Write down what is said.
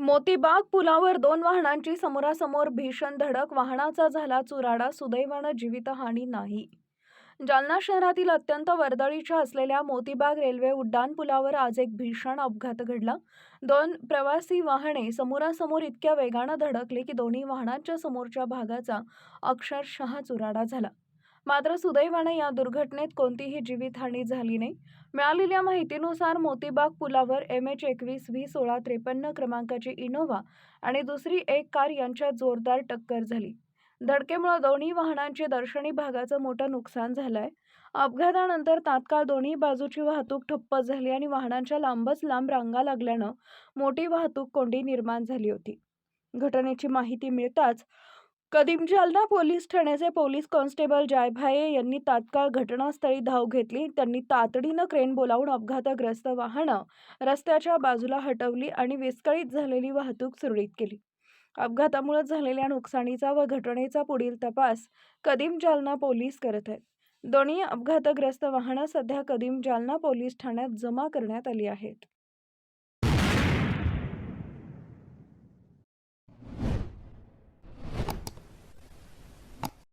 मोतीबाग पुलावर दोन वाहनांची समोरासमोर भीषण धडक वाहनाचा झाला चुराडा सुदैवानं जीवितहानी नाही. जालना शहरातील अत्यंत वर्दळीच्या असलेल्या मोतीबाग रेल्वे उड्डाण पुलावर आज एक भीषण अपघात घडला. दोन प्रवासी वाहने समोरासमोर इतक्या वेगानं धडकली की दोन्ही वाहनांच्या समोरच्या भागाचा अक्षरशः चुराडा झाला. मात्र सुदैवाने या दुर्घटनेत कोणतीही जीवितहानी झाली नाही. मिळालेल्या माहितीनुसार मोतीबाग पुलावर एम एच एकवीस व्ही सोळा त्रेपन्न क्रमांकाची इनोव्हा आणि दुसरी एक कार यांच्यात जोरदार टक्कर झाली. धडकेमुळे दोन्ही वाहनांचे दर्शनी भागाचं मोठं नुकसान झालंय. अपघातानंतर तात्काळ दोन्ही बाजूची वाहतूक ठप्प झाली आणि वाहनांच्या लांबच लांब रांगा लागल्यानं मोठी वाहतूक कोंडी निर्माण झाली होती. घटनेची माहिती मिळताच कदीम जालना पोलीस ठाण्याचे पोलीस कॉन्स्टेबल जायभाये यांनी तात्काळ घटनास्थळी धाव घेतली. त्यांनी तातडीनं क्रेन बोलावून अपघातग्रस्त वाहनं रस्त्याच्या बाजूला हटवली आणि विस्कळीत झालेली वाहतूक सुरळीत केली. अपघातामुळे झालेल्या नुकसानीचा व घटनेचा पुढील तपास कदीम जालना पोलीस करत आहेत. दोन्ही अपघातग्रस्त वाहनं सध्या कदीम जालना पोलीस ठाण्यात जमा करण्यात आली आहेत.